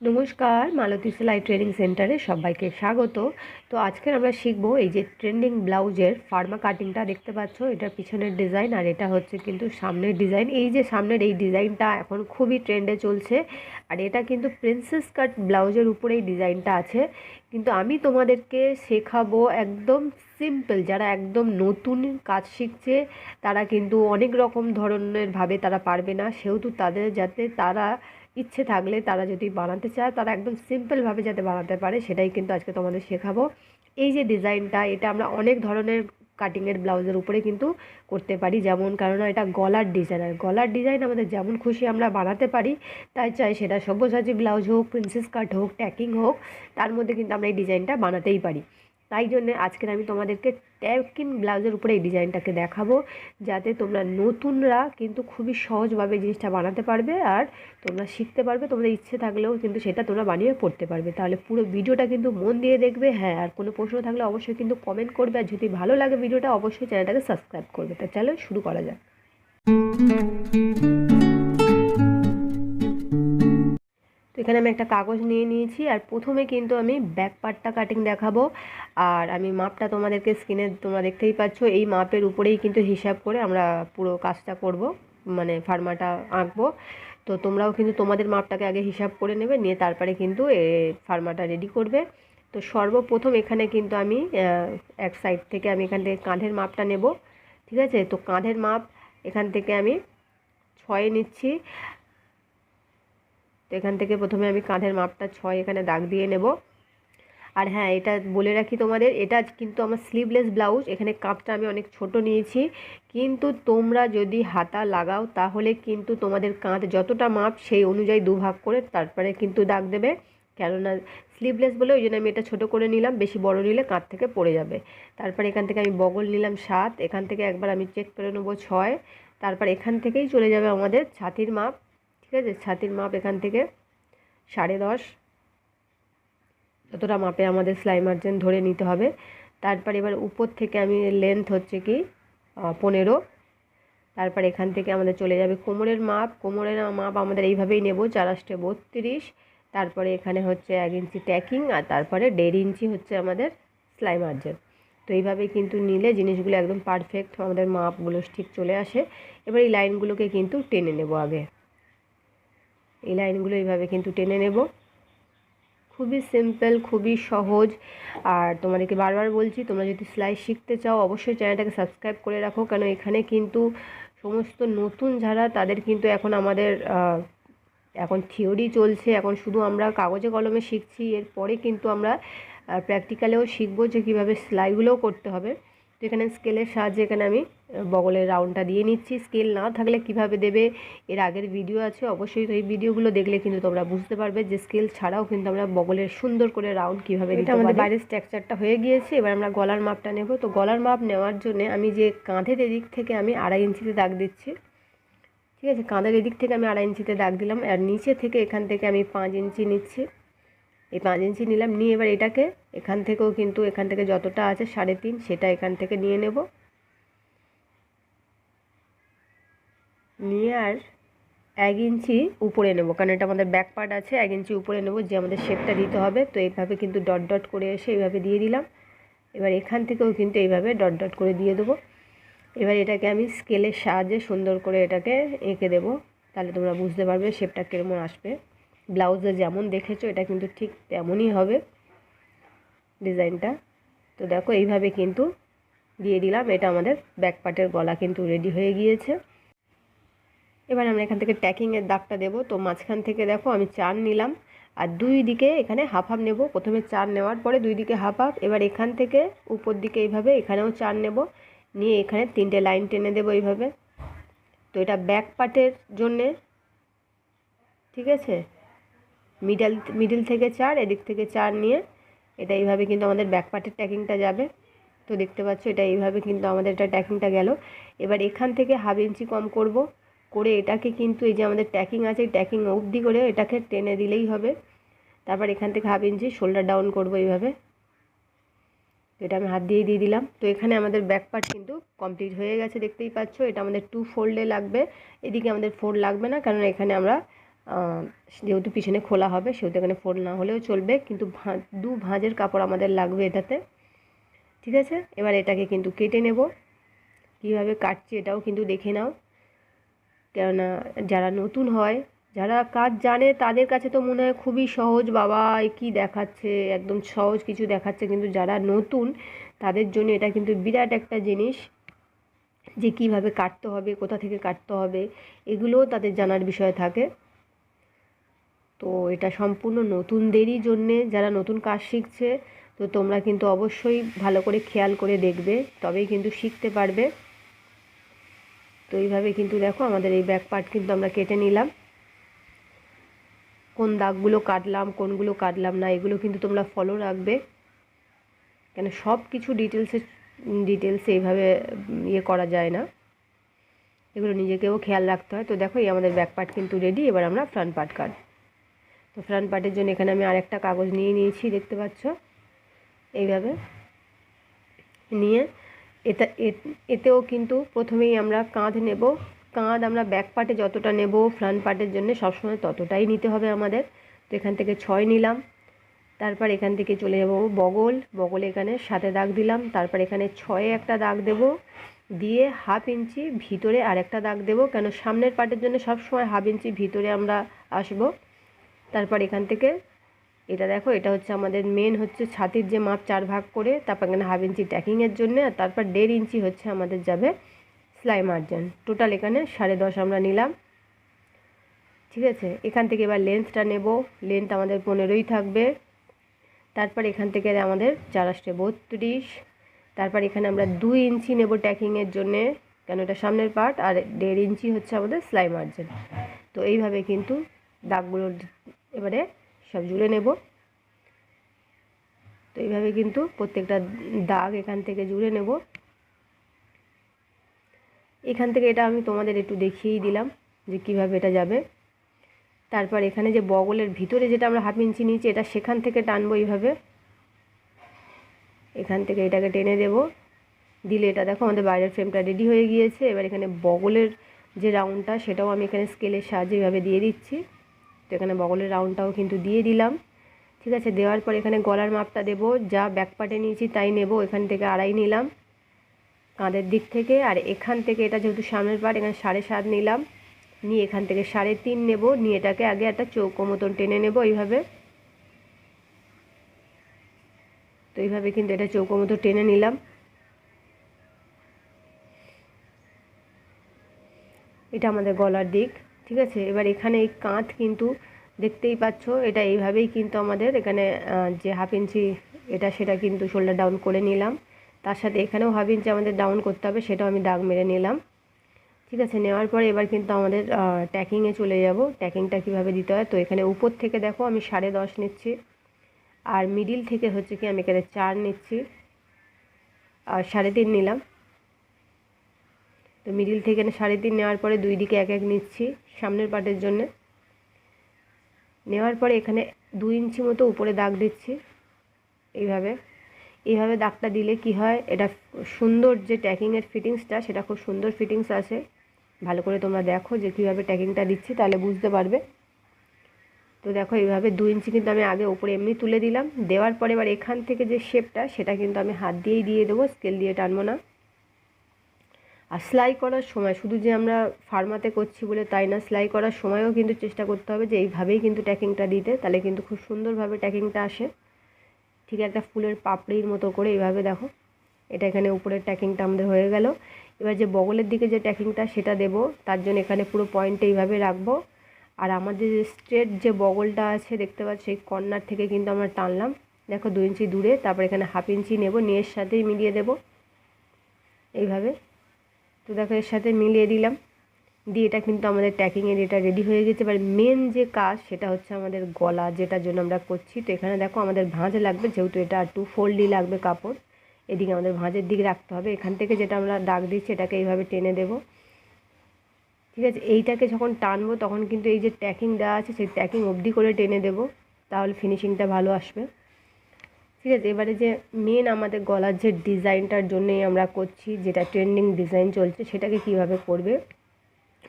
নমস্কার, মালতী সেলাই ট্রেনিং সেন্টারে সবাইকে স্বাগত। তো আজকে আমরা শিখব এই যে ট্রেন্ডিং ব্লাউজের ফার্মা কাটিংটা দেখতে পাচ্ছ, এটার পিছনের ডিজাইন আর এটা হচ্ছে কিন্তু সামনের ডিজাইন। এই যে সামনের এই ডিজাইনটা এখন খুবই ট্রেন্ডে চলছে আর এটা কিন্তু প্রিন্সেস কাট ব্লাউজের উপরে এই ডিজাইনটা আছে। কিন্তু আমি তোমাদেরকে শেখাবো একদম সিম্পল, যারা একদম নতুন কাজ শিখছে, তারা কিন্তু অনেক রকম ধরনের ভাবে তারা পারবে না। সেহেতু তাদের যাতে তারা ইচ্ছে থাকলে তারা যদি বানাতে চায়, তারা একদম সিম্পলভাবে যাতে বানাতে পারে, সেটাই কিন্তু আজকে তোমাদের শেখাবো। এই যে ডিজাইনটা, এটা আমরা অনেক ধরনের কাটিংয়ের ব্লাউজের উপরে কিন্তু করতে পারি। যেমন কারণ এটা গলার ডিজাইন আর গলার ডিজাইন আমাদের যেমন খুশি আমরা বানাতে পারি, তাই চাই সেটা সব্যসাচী ব্লাউজ হোক প্রিন্সেস কাট হোক ট্যাকিং হোক, তার মধ্যে কিন্তু আমরা এই ডিজাইনটা বানাতেই পারি। তাই জন্যে আজকের আমি তোমাদেরকে ট্যাপকিন ব্লাউজের উপরে এই ডিজাইনটাকে দেখাবো, যাতে তোমরা নতুনরা কিন্তু খুবই সহজভাবে জিনিসটা বানাতে পারবে আর তোমরা শিখতে পারবে, তোমাদের ইচ্ছে থাকলেও কিন্তু সেটা তোমরা বানিয়ে পড়তে পারবে। তাহলে পুরো ভিডিওটা কিন্তু মন দিয়ে দেখবে হ্যাঁ আর কোনো প্রশ্ন থাকলে অবশ্যই কিন্তু কমেন্ট করবে, আর যদি ভালো লাগে ভিডিওটা অবশ্যই চ্যানেলটাকে সাবস্ক্রাইব করবে। তা চলো শুরু করা যাক। এখানে আমি একটা কাগজ নিয়ে নিয়েছি আর প্রথমে কিন্তু আমি ব্যাক পার্টটা কাটিং দেখাবো। আর আমি মাপটা তোমাদেরকে স্ক্রিনে তোমরা দেখতেই পাচ্ছ, এই মাপের উপরেই কিন্তু হিসাব করে আমরা পুরো কাজটা করব মানে ফার্মাটা আঁকবো। তো তোমরাও কিন্তু তোমাদের মাপটাকে আগে হিসাব করে নেবে, নিয়ে তারপরে কিন্তু এ ফার্মাটা রেডি করবে। তো সর্বপ্রথম এখানে কিন্তু আমি এক সাইড থেকে আমি এখান থেকে কাঁধের মাপটা নেব, ঠিক আছে? তো কাঁধের মাপ এখান থেকে আমি ছয় নিচ্ছি। তো এখান থেকে প্রথমে আমি কাঁধের মাপটা ছয় এখানে দাগ দিয়ে নেব। আর হ্যাঁ এটা বলে রাখি তোমাদের, এটা কিন্তু আমার স্লিভলেস ব্লাউজ এখানে কাপটা আমি অনেক ছোট নিয়েছি। কিন্তু তোমরা যদি হাতা লাগাও, তাহলে কিন্তু তোমাদের কাঁধ যতটা মাপ সেই অনুযায়ী দুভাগ করে তারপরে কিন্তু দাগ দেবে। কেননা স্লিভলেস বলে ওই জন্য আমি এটা ছোটো করে নিলাম, বেশি বড় নিলে কাঁধ থেকে পড়ে যাবে। তারপর এখান থেকে আমি বগল নিলাম সাত, এখান থেকে একবার আমি চেক করে নেব ছয়। তারপর এখান থেকেই চলে যাবে আমাদের ছাতির মাপ। ঠিক আছে? ছাতির মাপ এখান থেকে সাড়ে দশ। যতটা মাপে আমাদের সেলাই মার্জিন ধরে নিতে হবে। তারপর এবার উপর থেকে আমি লেন্থ হচ্ছে কি পনেরো। তারপর এখান থেকে আমাদের চলে যাবে কোমরের মাপ। কোমরের মাপ আমাদের এইভাবেই নেব, চার আসটে বত্রিশ। তারপরে এখানে হচ্ছে এক ইঞ্চি ট্যাকিং আর তারপরে দেড় ইঞ্চি হচ্ছে আমাদের সেলাই মার্জিন। তো এইভাবে কিন্তু নিলে জিনিসগুলো একদম পারফেক্ট আমাদের মাপগুলো ঠিক চলে আসে। এবার এই লাইনগুলোকে কিন্তু টেনে নেব আগে। এই লাইনগুলো এইভাবে কিন্তু টেনে নেব। খুবই সিম্পল খুবই সহজ। আর তোমাদেরকে বারবার বলছি, তোমরা যদি সেলাই শিখতে চাও, অবশ্যই চ্যানেলটাকে সাবস্ক্রাইব করে রাখো। কেন এখানে কিন্তু সমস্ত নতুন যারা, তাদের কিন্তু এখন আমাদের এখন থিওরি চলছে। এখন শুধু আমরা কাগজে কলমে শিখছি। এরপরে কিন্তু আমরা প্র্যাকটিক্যালেও শিখব যে কীভাবে সেলাইগুলোও করতে হবে। তো এখানে স্কেলের সাহায্যে এখানে আমি বগলের রাউন্ডটা দিয়ে নিচ্ছি। স্কেল না থাকলে কীভাবে দেবে? এর আগের ভিডিও আছে অবশ্যই এই ভিডিওগুলো দেখলে কিন্তু তোমরা বুঝতে পারবে যে স্কেল ছাড়াও কিন্তু আমরা বগলের সুন্দর করে রাউন্ড কীভাবে এটা আমাদের বাইরের স্ট্রাকচারটা হয়ে গিয়েছে এবার আমরা গলার মাপটা নেব। তো গলার মাপ নেওয়ার জন্য আমি যে কাঁধের এদিক থেকে আমি আড়াই ইঞ্চিতে দাগ দিচ্ছি ঠিক আছে? কাঁধের এদিক থেকে আমি আড়াই ইঞ্চিতে দাগ দিলাম আর নিচে থেকে এখান থেকে আমি পাঁচ ইঞ্চি নিচ্ছি। এই পাঁচ ইঞ্চি নিলাম, নিয়ে এবার এটাকে এখান থেকেও কিন্তু এখান থেকে যতটা আছে সাড়ে তিন, সেটা এখান থেকে নিয়ে নেব। নিয়ে আর এক ইঞ্চি উপরে নেব, কারণ এটা আমাদের ব্যাক পার্ট আছে, এক ইঞ্চি উপরে নেব, যে আমাদের শেপটা দিতে হবে। তো এইভাবে কিন্তু ডট ডট করে এসে এইভাবে দিয়ে দিলাম। এবার এখান থেকেও কিন্তু এইভাবে ডট ডট করে দিয়ে দেবো। এবার এটাকে আমি স্কেলের সাহায্যে সুন্দর করে এটাকে এঁকে দেবো। তাহলে তোমরা বুঝতে পারবে শেপটা কেমন আসবে। ব্লাউজে যেমন দেখেছ, এটা কিন্তু ঠিক তেমনই হবে ডিজাইনটা। তো দেখো, এইভাবে কিন্তু দিয়ে দিলাম। এটা আমাদের ব্যাক পার্টের গলা কিন্তু রেডি হয়ে গিয়েছে। এবার আমরা এখান থেকে ট্যাকিংয়ের দাগটা দেবো। তো মাঝখান থেকে দেখো, আমি চার নিলাম। আর দুই দিকে এখানে হাফ হাফ নেব। প্রথমে চার নেওয়ার পরে দুই দিকে হাফ হাফ এবার এখান থেকে উপর দিকে এইভাবে এখানেও চার নেব। নিয়ে এখানে তিনটে লাইন টেনে দেবো এইভাবে। তো এটা ব্যাক পার্টের জন্যে, ঠিক আছে? মিডল মিডিল থেকে চার, এদিক থেকে চার নিয়ে এটা এইভাবে কিন্তু আমাদের ব্যাক পার্টের ট্যাকিংটা যাবে। তো দেখতে পাচ্ছ এটা এইভাবে কিন্তু আমাদের এটা ট্যাকিংটা গেল। এবার এখান থেকে হাফ ইঞ্চি কম করব, করে এটাকে কিন্তু এই যে আমাদের ট্যাকিং আছে ট্যাকিং অবধি করে এটাকে টেনে দিলেই হবে। তারপর এখান থেকে হাফ ইঞ্চি শোল্ডার ডাউন করব এইভাবে। তো এটা আমি হাত দিয়ে দিয়ে দিলাম। তো এখানে আমাদের ব্যাক পার্ট কিন্তু কমপ্লিট হয়ে গেছে, দেখতেই পাচ্ছ। এটা আমাদের টু ফোল্ডে লাগবে। এদিকে আমাদের ফোল্ড লাগবে না, কারণ এখানে আমরা যেহেতু পিছনে খোলা হবে, সেহেতু এখানে ফোল্ড না হলেও চলবে। কিন্তু দু ভাঁজের কাপড় আমাদের লাগবে এটাতে। ঠিক আছে? এবার এটাকে কিন্তু কেটে নেব। কীভাবে কাটছি এটাও কিন্তু দেখে নাও। কেননা যারা নতুন হয়, যারা কাজ জানে, তাদের কাছে তো মনে হয় খুবই সহজ। বাবা কী দেখাচ্ছে? একদম সহজ কিছু দেখাচ্ছে। কিন্তু যারা নতুন, তাদের জন্য এটা কিন্তু বিরাট একটা জিনিস যে কীভাবে কাটতে হবে, কোথা থেকে কাটতে হবে, এগুলোও তাদের জানার বিষয় থাকে। তো এটা সম্পূর্ণ নতুনদেরই জন্যে যারা নতুন কাজ শিখছে, তো তোমরা কিন্তু অবশ্যই ভালো করে খেয়াল করে দেখবে, তবেই কিন্তু শিখতে পারবে। তো এইভাবে কিন্তু দেখো আমাদের এই ব্যাক পার্ট কিন্তু আমরা কেটে নিলাম। কোন দাগগুলো কাটলাম, কোনগুলো কাটলাম না, এগুলো কিন্তু তোমরা ফলো রাখবে। কেন সব কিছু ডিটেলসে ডিটেলসে এইভাবে ইয়ে করা যায় না। এগুলো নিজেকেও খেয়াল রাখতে হয়। তো দেখো এই আমাদের ব্যাক পার্ট কিন্তু রেডি এবার আমরা ফ্রন্ট পার্ট কাট তো ফ্রন্ট পার্টের জন্য এখানে আমি আরেকটা কাগজ নিয়ে নিয়েছি, দেখতে পাচ্ছ? এইভাবে নিয়ে এটা এতেও কিন্তু প্রথমেই আমরা কাঁধ নেব। কাঁধ আমরা ব্যাক পার্টে যতটা নেব ফ্রন্ট পার্টের জন্য সবসময় ততটাই নিতে হবে আমাদের। তো এখান থেকে ছয় নিলাম। তারপর এখান থেকে চলে যাব বগল। বগল এখানে সাথে দাগ দিলাম। তারপর এখানে ছয়ে একটা দাগ দেব। দিয়ে হাফ ইঞ্চি ভিতরে আরেকটা দাগ দেব। কেন সামনের পার্টের জন্য সবসময় হাফ ইঞ্চি ভিতরে আমরা আসব। তারপর এখান থেকে এটা দেখো, এটা হচ্ছে আমাদের মেন হচ্ছে ছাতির যে মাপ চার ভাগ করে, তারপর এখানে হাফ ইঞ্চি ট্যাকিংয়ের জন্য, আর তারপর দেড় ইঞ্চি হচ্ছে আমাদের যাবে সেলাই মার্জিন টোটাল এখানে সাড়ে দশ আমরা নিলাম। ঠিক আছে? এখান থেকে এবার লেন্থটা নেব। লেন্থ আমাদের পনেরোই থাকবে। তারপর এখান থেকে আমাদের চার আসছে বত্রিশ। তারপর এখানে আমরা দুই ইঞ্চি নেব ট্যাকিংয়ের জন্যে, কেন এটা সামনের পার্ট আর দেড় ইঞ্চি হচ্ছে আমাদের সেলাই মার্জিন তো এইভাবে কিন্তু দাগগুলো এবারে সব জুড়ে নেব। তো এইভাবে কিন্তু প্রত্যেকটা দাগ এখান থেকে জুড়ে নেব। এখান থেকে এটা আমি তোমাদের একটু দেখিয়েই দিলাম যে কীভাবে এটা যাবে। তারপর এখানে যে বগলের ভিতরে যেটা আমরা হাফ ইঞ্চি নিয়েছি, এটা সেখান থেকে টানবো এইভাবে। এখান থেকে এটাকে টেনে দেব। দিলে এটা দেখো আমাদের বাইরের ফ্রেমটা রেডি হয়ে গিয়েছে। এবার এখানে বগলের যে রাউন্ডটা, সেটাও আমি এখানে স্কেলের সাহায্যে এইভাবে দিয়ে দিচ্ছি। তো এখানে বগলের রাউন্ডটাও কিন্তু দিয়ে দিলাম। ঠিক আছে, দেওয়ার পর এখানে গলার মাপটা দেব, যা ব্যাক পার্টে নিয়েছি তাই নেব, এখান থেকে আড়াই নিলাম কাঁধের দিক থেকে। আর এখান থেকে এটা যেহেতু সামনের পার্ট এখানে সাড়ে সাত নিলাম। নিয়ে এখান থেকে সাড়ে তিন নেব, নিয়ে এটাকে আগে একটা চৌকো মতন টেনে নেব এইভাবে। তো এইভাবে কিন্তু এটা চৌকো মতো টেনে নিলাম। এটা আমাদের গলার দিক। ঠিক আছে? এবার এখানে এই কাঁধ কিন্তু দেখতেই পাচ্ছ, এটা এইভাবেই কিন্তু আমাদের এখানে যে হাফ ইঞ্চি এটা সেটা কিন্তু শোল্ডার ডাউন করে নিলাম। তার সাথে এখানেও হাফ ইঞ্চি আমাদের ডাউন করতে হবে, সেটাও আমি দাগ মেরে নিলাম। ঠিক আছে? নেওয়ার পরে এবার কিন্তু আমাদের ট্যাকিংয়ে চলে যাব। ট্যাকিংটা কীভাবে দিতে হয়? তো এখানে উপর থেকে দেখো, আমি সাড়ে দশ নিচ্ছি। আর মিডিল থেকে হচ্ছে কি, আমি এখানে চার নিচ্ছি। আর সাড়ে তিন নিলাম। তো মিডিল থেকে সাড়ে তিন নেওয়ার পরে দুই দিকে এক এক নিচ্ছি সামনের পার্টের জন্য। নেওয়ার পরে এখানে দুই ইঞ্চি মতো উপরে দাগ দিচ্ছি এইভাবে। এইভাবে দাগটা দিলে কি হয়, এটা সুন্দর যে ট্যাকিংয়ের ফিটিংসটা সেটা খুব সুন্দর ফিটিংস আছে। ভালো করে তোমরা দেখো যে কীভাবে ট্যাকিংটা দিচ্ছি, তাহলে বুঝতে পারবে। তো দেখো এইভাবে দু ইঞ্চি কিন্তু আমি আগে উপরে এমনি তুলে দিলাম। দেওয়ার পরে এবার এখান থেকে যে শেপটা সেটা কিন্তু আমি হাত দিয়েই দিয়ে দেবো স্কেল দিয়ে টানবো না। আর সেলাই করার সময়, শুধু যে আমরা ফার্মাতে করছি বলে তাই না, সেলাই করার সময়ও কিন্তু চেষ্টা করতে হবে যে এইভাবেই কিন্তু ট্যাকিংটা দিতে, তাহলে কিন্তু খুব সুন্দরভাবে ট্যাকিংটা আসে। ঠিক একটা ফুলের পাপড়ির মতো করে এইভাবে দেখো, এটা এখানে উপরের ট্যাকিংটা আমাদের হয়ে গেল। এবার যে বগলের দিকে যে ট্যাকিংটা, সেটা দেব, তার জন্য এখানে পুরো পয়েন্টে এইভাবে রাখব। আর আমাদের যে স্ট্রেট যে বগলটা আছে, দেখতে পাচ্ছি সেই কর্নার থেকে কিন্তু আমরা টানলাম। দেখো দু ইঞ্চি দূরে, তারপর এখানে হাফ ইঞ্চি নেব, নিয়ের সাথেই মিলিয়ে দেব। এইভাবে। তো দেখো, এর সাথে মিলিয়ে দিলাম। দিয়ে এটা কিন্তু আমাদের ট্যাকিংয়ের এটা রেডি হয়ে গেছে। এবার মেন যে কাজ, সেটা হচ্ছে আমাদের গলা, যেটার জন্য আমরা করছি। তো এখানে দেখো, আমাদের ভাঁজ লাগবে, যেহেতু এটা টু ফোল্ডই লাগবে কাপড়। এদিকে আমাদের ভাঁজের দিকে রাখতে হবে। এখান থেকে যেটা আমরা দাগ দিচ্ছি, এটাকে এইভাবে টেনে দেব। ঠিক আছে? এইটাকে যখন টানবো, তখন কিন্তু এই যে ট্যাকিং দেওয়া আছে, সেই ট্যাকিং অবধি করে টেনে দেব। তাহলে ফিনিশিংটা ভালো আসবে। ঠিক আছে? এবারে যে মেন আমাদের গলার যে ডিজাইনটার জন্যই আমরা করছি, যেটা ট্রেন্ডিং ডিজাইন চলছে, সেটাকে কীভাবে করবে?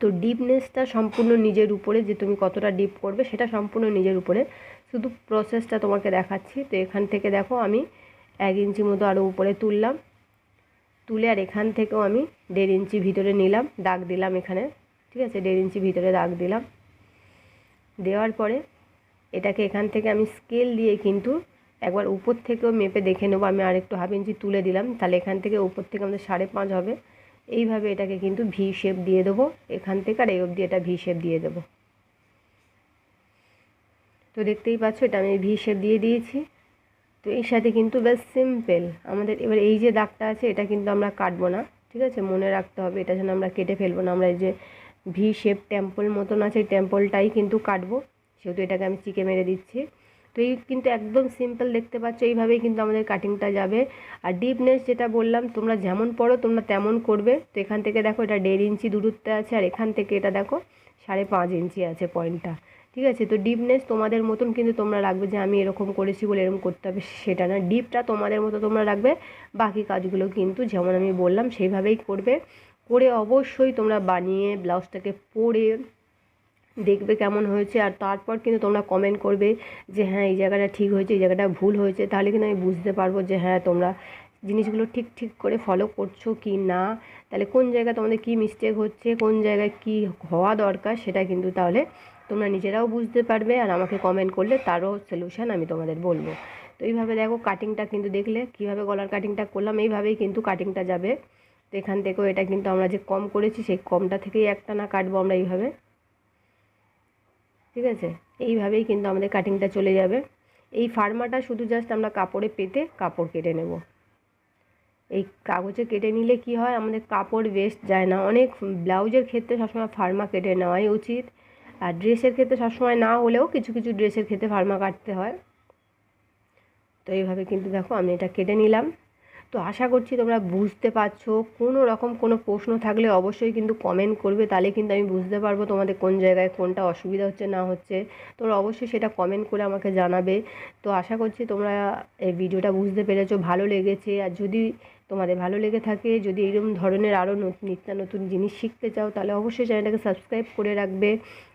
তো ডিপনেসটা সম্পূর্ণ নিজের উপরে, যে তুমি কতটা ডিপ করবে, সেটা সম্পূর্ণ নিজের উপরে। শুধু প্রসেসটা তোমাকে দেখাচ্ছি। তো এখান থেকে দেখো, আমি এক ইঞ্চি মতো আরও উপরে তুললাম। তুলে আর এখান থেকেও আমি দেড় ইঞ্চি ভিতরে নিলাম, দাগ দিলাম এখানে। ঠিক আছে? দেড় ইঞ্চি ভিতরে দাগ দিলাম। দেওয়ার পরে এটাকে এখান থেকে আমি স্কেল দিয়ে কিন্তু একবার উপর থেকেও মেপে দেখে নেব, আমি আর একটু হাফ ইঞ্চি তুলে দিলাম, তাহলে এখান থেকে উপর থেকে আমাদের সাড়ে পাঁচ হবে। এইভাবে এটাকে কিন্তু ভি শেপ দিয়ে দেবো, এখান থেকে আর এই অবধি এটা ভি শেপ দিয়ে দেবো। তো দেখতেই পাচ্ছ, এটা আমি ভি শেপ দিয়ে দিয়েছি। তো এর সাথে কিন্তু বেশ সিম্পল আমাদের এবার এই যে দাগটা আছে, এটা কিন্তু আমরা কাটবো না, ঠিক আছে? মনে রাখতে হবে, এটা যেন আমরা কেটে ফেলব না, আমরা এই যে ভি শেপ টেম্পল মতন আছে, এই টেম্পলটাই কিন্তু কাটবো। সেহেতু এটাকে আমি চিকে মেরে দিচ্ছি। তো এই কিন্তু একদম সিম্পল দেখতে পাচ্ছ, এইভাবেই কিন্তু আমাদের কাটিংটা যাবে। আর ডিপনেস যেটা বললাম, তোমরা যেমন পড়ো, তোমরা তেমন করবে। তো এখান থেকে দেখো এটা দেড় ইঞ্চি দূরত্বে আছে, আর এখান থেকে এটা দেখো সাড়ে পাঁচ ইঞ্চি আছে পয়েন্টটা ঠিক আছে? তো ডিপনেস তোমাদের মতন কিন্তু তোমরা রাখবে যে আমি এরকম করেছি বলে এরকম করতে হবে, সেটা না। ডিপটা তোমাদের মতো তোমরা রাখবে। বাকি কাজগুলো কিন্তু যেমন আমি বললাম, সেইভাবেই করবে। করে অবশ্যই তোমরা বানিয়ে ব্লাউজটাকে পরে দেখবে কেমন হয়েছে আর তারপর কিন্তু তোমরা কমেন্ট করবে যে হ্যাঁ এই জায়গাটা ঠিক হয়েছে, এই জায়গাটা ভুল হয়েছে। তাহলে কিন্তু আমি বুঝতে পারব যে হ্যাঁ তোমরা জিনিসগুলো ঠিক ঠিক করে ফলো করছ কি না। তাহলে কোন জায়গায় তোমাদের কী মিস্টেক হচ্ছে, কোন জায়গায় কী হওয়া দরকার সেটা কিন্তু তাহলে তোমরা নিজেরাও বুঝতে পারবে আর আমাকে কমেন্ট করলে তারও সলিউশন আমি তোমাদের বলব। তো এইভাবে দেখো কাটিংটা কিন্তু দেখলে, কীভাবে গলার কাটিংটা করলাম, এইভাবেই কিন্তু কাটিংটা যাবে। তো এখান থেকেও এটা কিন্তু আমরা যে কম করেছি, সেই কমটা থেকেই একটা না কাটবো আমরা এইভাবে। ঠিক আছে? এইভাবেই কিন্তু আমাদের কাটিংটা চলে যাবে। এই ফার্মাটা শুধু জাস্ট আমরা কাপড়ে পেতে কাপড় কেটে নেব। এই কাগজে কেটে নিলে কি হয়? আমাদের কাপড় ওয়েস্ট যায় না। অনেক ব্লাউজের ক্ষেত্রে সবসময় ফার্মা কেটে নেওয়াই উচিত। আর ড্রেসের ক্ষেত্রে সবসময় না হলেও কিছু কিছু ড্রেসের ক্ষেত্রে ফার্মা কাটতে হয়। তো এইভাবে কিন্তু দেখো আমি এটা কেটে নিলাম। তো আশা করছি তোমরা বুঝতে পারছ। কোনো রকম কোনো প্রশ্ন থাকলে অবশ্যই কিন্তু কমেন্ট করবে, তাহলে কিন্তু আমি বুঝতে পারব তোমাদের কোন জায়গায় কোনটা অসুবিধা হচ্ছে, না হচ্ছে। তোমরা অবশ্যই সেটা কমেন্ট করে আমাকে জানাবে। তো আশা করছি তোমরা এই ভিডিওটা বুঝতে পেরেছ, ভালো লেগেছে। আর যদি তোমাদের ভালো লেগে থাকে, যদি এরকম ধরনের আরও নিত্য নতুন জিনিস শিখতে চাও, তাহলে অবশ্যই চ্যানেলটাকে সাবস্ক্রাইব করে রাখবে।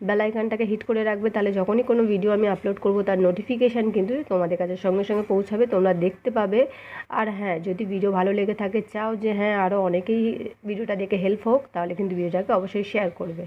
বেলাইকানটাকে হিট করে রাখবে, তাহলে যখনই কোনো ভিডিও আমি আপলোড করব, তার নোটিফিকেশান কিন্তু তোমাদের কাছে সঙ্গে সঙ্গে পৌঁছাবে, তোমরা দেখতে পাবে। আর হ্যাঁ যদি ভিডিও ভালো লেগে থাকে, চাও যে হ্যাঁ আরও অনেকেই ভিডিওটা দেখে হেল্প হোক, তাহলে কিন্তু ভিডিওটাকে অবশ্যই শেয়ার করবে।